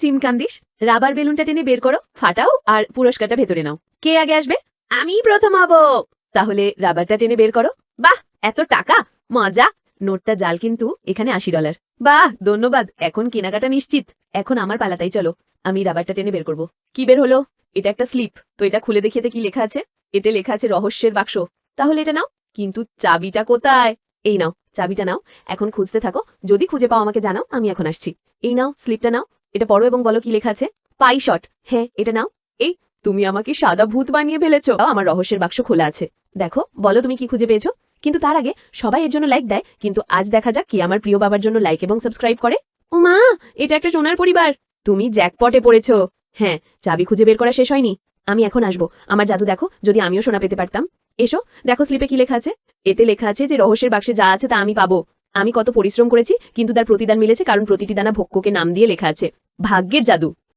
চিমকান্দিস rubber বেলুনটা টেনে বের করো, ফাটাও, আর পুরস্কারটা ভেতরে নাও। কে আগে আসবে? আমি প্রথম হব। তাহলে রাবারটা টেনে বের করো। বাহ, এত টাকা! মজা! নোটটা জাল কিন্তু এখানে আশি ডলার। বাহ, ধন্যবাদ, এখন কেনাকাটা নিশ্চিত। এখন আমার পালাতাই চলো, আমি রাবারটা টেনে বের করব। কি বের হলো? এটা একটা স্লিপ। তো এটা খুলে দেখিয়ে কি লেখা আছে। এটা লেখা আছে রহস্যের বাক্স। তাহলে এটা নাও। কিন্তু চাবিটা কোথায়? এই নাও, চাবিটা নাও। এখন খুঁজতে থাকো। যদি খুঁজে পাও আমাকে জানাও, আমি এখন আসছি। এই নাও, স্লিপটা নাও। এটা পড়ো এবং বলো কি লেখা আছে? পাই শট। হ্যাঁ এটা নাও। এই, তুমি আমাকে সাদা ভূত বানিয়ে ফেলেছো। আমার রহস্যের বাক্স খোলা আছে। দেখো, বলো তুমি কি খুঁজে পেয়েছ? কিন্তু তার আগে সবাই এর জন্য লাইক দেয়, কিন্তু আজ দেখা যাক কি আমার প্রিয় বাবার জন্য লাইক এবং সাবস্ক্রাইব করে। ও মা, এটা একটা সোনার পরিবার। তুমি জ্যাকপটে পড়েছো। হ্যাঁ চাবি খুঁজে বের করা শেষ হয়নি। আমি এখন আসব। আমার জাদু দেখো, যদি আমিও সোনা পেতে পারতাম। এসো, দেখো স্লিপে কি লেখা আছে। এতে লেখা আছে যে রহস্যের বাক্সে যা আছে তা আমি পাবো। আমি কত পরিশ্রম করেছি, কিন্তু তার প্রতিদান মিলেছে, কারণ প্রতিটি দানা ভক্ষকে নাম দিয়ে লেখা আছে। ভাগ্যের জাদু